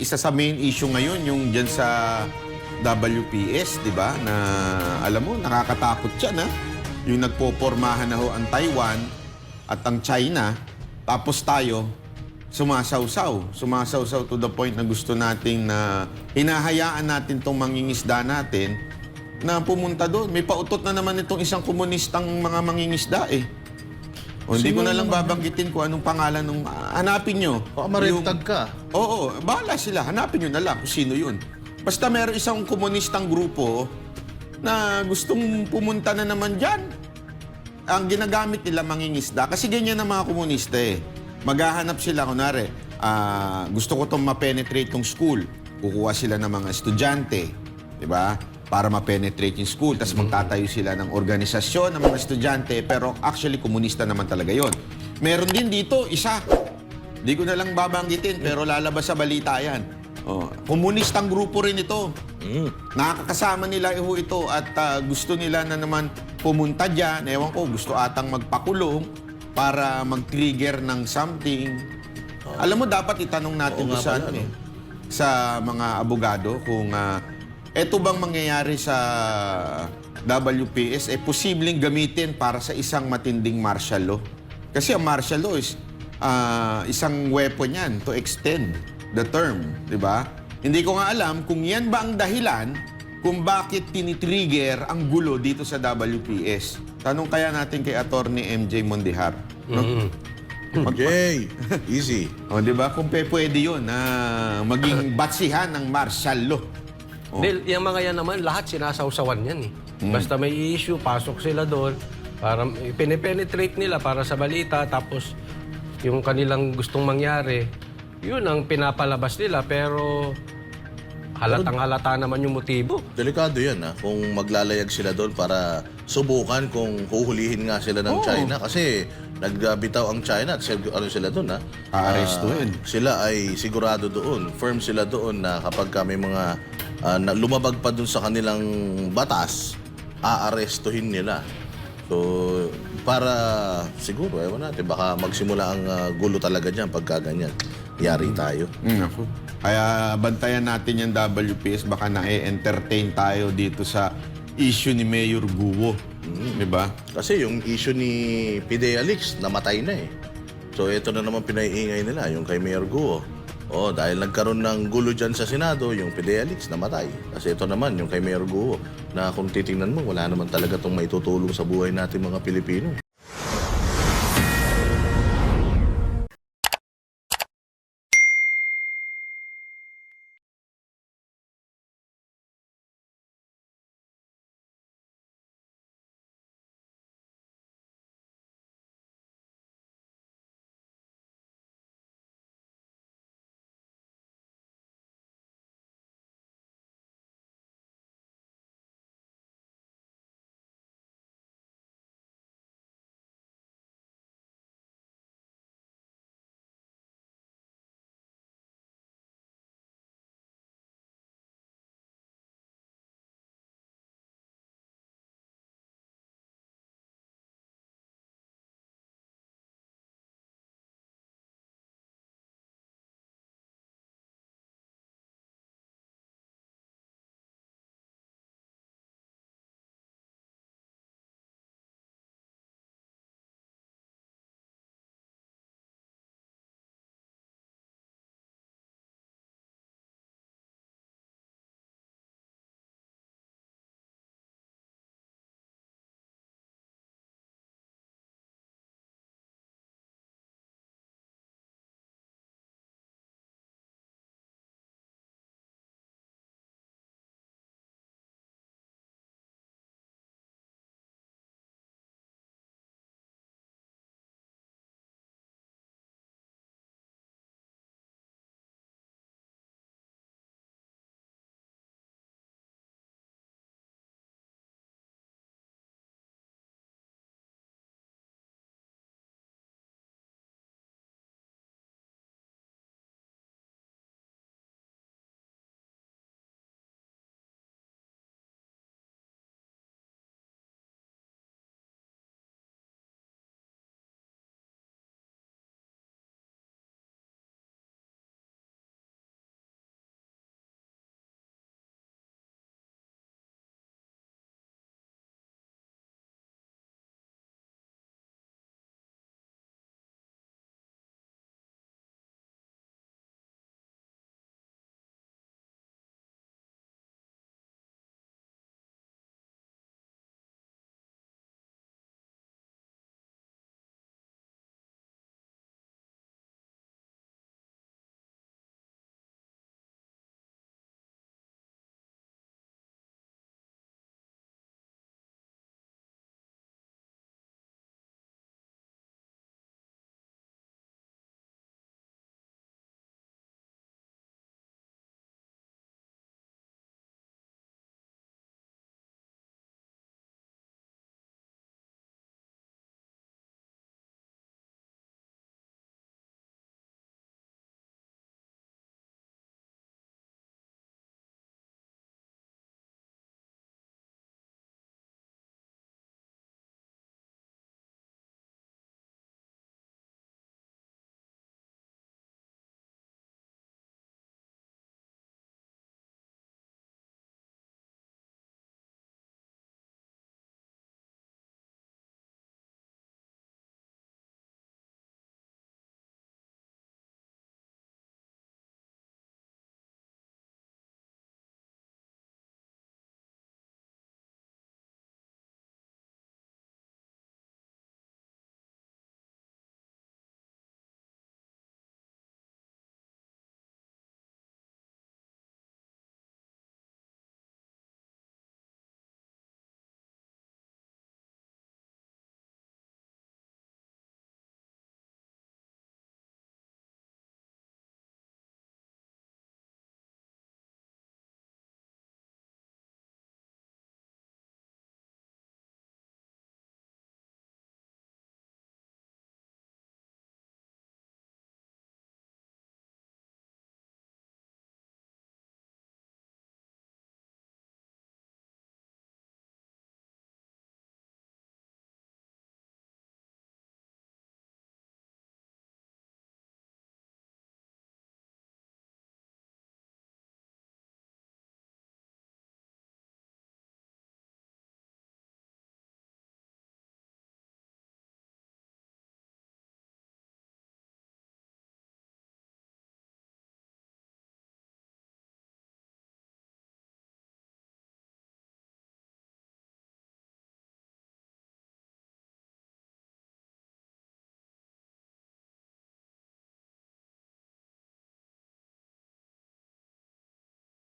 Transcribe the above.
Isa sa main issue ngayon yung dyan sa WPS, di ba? Na alam mo, nakakatakot yan, ha? Yung nagpopormahan na ho ang Taiwan at ang China, tapos tayo, sumasawsaw. Sumasawsaw to the point na gusto nating na hinahayaan natin tong mangingisda natin na pumunta doon. May pautot na naman itong isang komunistang mga mangingisda eh. O, hindi ko na lang babanggitin kung anong pangalan nung hanapin nyo. Baka marentag ka. Oo, bahala sila. Hanapin nyo na lang kung sino yun. Basta meron isang komunistang grupo na gustong pumunta na naman dyan. Ang ginagamit nila mangingisda, kasi ganyan ang mga komunista eh. Maghahanap sila, kunwari, ah, gusto ko itong ma-penetrate yung school. Kukuha sila ng mga estudyante, di ba? Para ma-penetrate yung school. Tapos magtatayo sila ng organisasyon ng mga estudyante, pero actually komunista naman talaga yon. Meron din dito, isa, Di ko na lang babanggitin, pero lalabas sa balita yan. Oh, komunistang grupo rin ito. Nakakasama nila iho ito at ah, gusto nila na naman pumunta dyan. Ewan ko, gusto atang magpakulong para mag-trigger ng something. Alam mo, dapat itanong natin Oo nga sa, pala, ano, no? eh, sa mga abogado kung ah, eto bang mangyayari sa WPS eh posibleng gamitin para sa isang matinding martial law. Kasi ang martial law is ah, isang weapon yan to extend the term, di ba? Hindi ko nga alam kung yan ba ang dahilan kung bakit tinitrigger ang gulo dito sa WPS. Tanong kaya natin kay Attorney MJ Mondihar. No? Jay, easy. O, di ba? Kung pe pwede yun na maging batsihan ng martial law. Oh. Dahil yung mga yan naman, lahat sinasawsawan yan eh. Hmm. Basta may issue, pasok sila doon. Para pinipenetrate nila para sa balita. Tapos yung kanilang gustong mangyari, yun ang pinapalabas nila. Pero halatang halata naman yung motibo. Delikado yan ha, kung maglalayag sila doon para subukan kung huhulihin nga sila ng Oo. China. Kasi nagbitaw ang China at sig- ano sila doon ha? Aarestuhin. Ah, sila ay sigurado doon, firm sila doon na kapag ka may mga ah, na lumabag pa doon sa kanilang batas, aarestuhin nila. So, para siguro, ewan natin, baka magsimula ang ah, gulo talaga dyan pagka ganyan. Yari tayo. Mm, ako. Kaya bantayan natin yung WPS, baka na-entertain tayo dito sa issue ni Mayor Guo. Di ba? Kasi yung issue ni Pidea Leaks, namatay na eh. So ito na naman pinaiingay nila, yung kay Mayor Guo. Oh, dahil nagkaroon ng gulo dyan sa Senado, yung Leaks namatay. Kasi ito naman, yung kay Mayor Guo, na kung titingnan mo, wala naman talaga itong maitutulong sa buhay natin mga Pilipino.